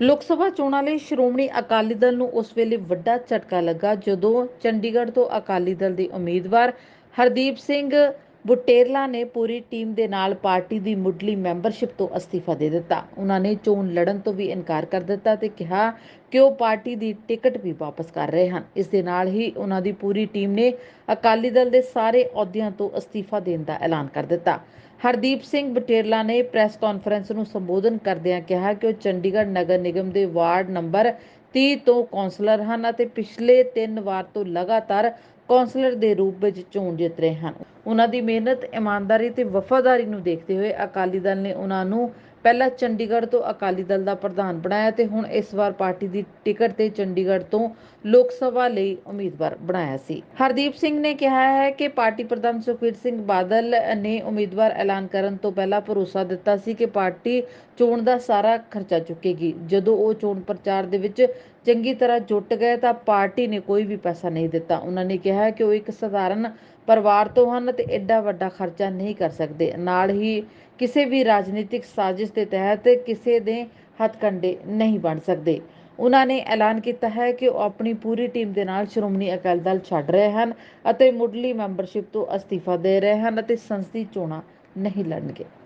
ਲੋਕ ਸਭਾ ਚੋਣਾਂ ਲਈ ਸ਼੍ਰੋਮਣੀ ਅਕਾਲੀ ਦਲ ਨੂੰ ਉਸ ਵੇਲੇ ਵੱਡਾ ਝਟਕਾ ਲੱਗਾ ਜਦੋਂ ਚੰਡੀਗੜ੍ਹ ਤੋਂ ਅਕਾਲੀ ਦਲ ਦੇ ਉਮੀਦਵਾਰ ਹਰਦੀਪ ਸਿੰਘ ਬੁਟੇਰਲਾ ਨੇ ਪੂਰੀ ਟੀਮ ਦੇ ਨਾਲ ਪਾਰਟੀ ਦੀ ਮੁੱਢਲੀ ਮੈਂਬਰਸ਼ਿਪ ਤੋਂ ਅਸਤੀਫਾ ਦੇ ਦਿੱਤਾ। ਉਹਨਾਂ ਨੇ ਚੋਣ ਲੜਨ ਤੋਂ ਵੀ ਇਨਕਾਰ ਕਰ ਦਿੱਤਾ ਤੇ ਕਿਹਾ ਕਿ ਉਹ ਪਾਰਟੀ ਦੀ ਟਿਕਟ ਵੀ ਵਾਪਸ ਕਰ ਰਹੇ ਹਨ। ਇਸ ਦੇ ਨਾਲ ਹੀ ਉਹਨਾਂ ਦੀ ਪੂਰੀ ਟੀਮ ਨੇ ਅਕਾਲੀ ਦਲ ਦੇ ਸਾਰੇ ਅਹੁਦਿਆਂ ਤੋਂ ਅਸਤੀਫਾ ਦੇਣ ਦਾ ਐਲਾਨ ਕਰ ਦਿੱਤਾ। ਹਰਦੀਪ ਸਿੰਘ ਬਟੇਰਲਾ ਨੇ ਪ੍ਰੈਸ ਕਾਨਫਰੰਸ ਨੂੰ ਸੰਬੋਧਨ ਕਰਦਿਆਂ ਕਿਹਾ ਕਿ ਉਹ ਚੰਡੀਗੜ੍ਹ ਨਗਰ ਨਿਗਮ ਦੇ ਵਾਰਡ ਨੰਬਰ 30 ਤੋਂ ਕੌਂਸਲਰ ਹਨ ਅਤੇ ਪਿਛਲੇ 3 ਵਾਰ ਤੋਂ ਲਗਾਤਾਰ ਕੌਂਸਲਰ ਦੇ ਰੂਪ ਵਿੱਚ ਚੋਣ ਜਿੱਤ ਰਹੇ ਹਨ। ਉਹਨਾਂ ਦੀ ਮਿਹਨਤ, ਇਮਾਨਦਾਰੀ ਤੇ ਵਫਾਦਾਰੀ ਨੂੰ ਦੇਖਦੇ ਹੋਏ ਅਕਾਲੀ ਦਲ ਨੇ ਉਹਨਾਂ ਨੂੰ ਪਹਿਲਾਂ ਚੰਡੀਗੜ੍ਹ ਤੋਂ ਅਕਾਲੀ ਦਲ ਦਾ ਪ੍ਰਧਾਨ ਬਣਾਇਆ ਤੇ ਹੁਣ ਇਸ ਵਾਰ ਪਾਰਟੀ ਦੀ ਟਿਕਟ ਤੇ ਚੰਡੀਗੜ੍ਹ ਤੋਂ ਲੋਕ ਸਭਾ ਲਈ ਉਮੀਦਵਾਰ ਬਣਾਇਆ ਸੀ। ਹਰਦੀਪ ਸਿੰਘ ਨੇ ਕਿਹਾ ਹੈ ਕਿ ਪਾਰਟੀ ਪ੍ਰਧਾਨ ਸੁਖਬੀਰ ਸਿੰਘ ਬਾਦਲ ਨੇ ਉਮੀਦਵਾਰ ਐਲਾਨ ਕਰਨ ਤੋਂ ਪਹਿਲਾਂ ਭਰੋਸਾ ਦਿੱਤਾ ਸੀ ਕਿ ਪਾਰਟੀ ਚੋਣ ਦਾ ਸਾਰਾ ਖਰਚਾ ਚੁੱਕੇਗੀ। ਜਦੋਂ ਉਹ ਚੋਣ ਪ੍ਰਚਾਰ ਦੇ ਵਿੱਚ ਚੰਗੀ ਤਰ੍ਹਾਂ ਜੁਟ ਗਏ ਤਾਂ ਪਾਰਟੀ ਨੇ ਕੋਈ ਵੀ ਪੈਸਾ ਨਹੀਂ ਦਿੱਤਾ। ਉਹਨਾਂ ਨੇ ਕਿਹਾ ਕਿ ਉਹ ਇੱਕ ਸਧਾਰਨ ਪਰਿਵਾਰ ਤੋਂ ਹਨ ਤੇ ਐਡਾ ਵੱਡਾ ਖਰਚਾ ਨਹੀਂ ਕਰ ਸਕਦੇ। ਨਾਲ ਹੀ ਕਿਸੇ ਵੀ ਰਾਜਨੀਤਿਕ ਸਾਜ਼ਿਸ਼ ਦੇ ਤਹਿਤ ਕਿਸੇ ਦੇ ਹੱਥਕੰਡੇ ਨਹੀਂ ਬਣ ਸਕਦੇ। ਉਹਨਾਂ ਨੇ ਐਲਾਨ ਕੀਤਾ ਹੈ ਕਿ ਉਹ ਆਪਣੀ ਪੂਰੀ ਟੀਮ ਦੇ ਨਾਲ ਸ਼੍ਰੋਮਣੀ ਅਕਾਲੀ ਦਲ ਛੱਡ ਰਹੇ ਹਨ ਅਤੇ ਮੁੱਢਲੀ ਮੈਂਬਰਸ਼ਿਪ ਤੋਂ ਅਸਤੀਫਾ ਦੇ ਰਹੇ ਹਨ ਅਤੇ ਸੰਸਦੀ ਚੋਣਾਂ ਨਹੀਂ ਲੜਨਗੇ।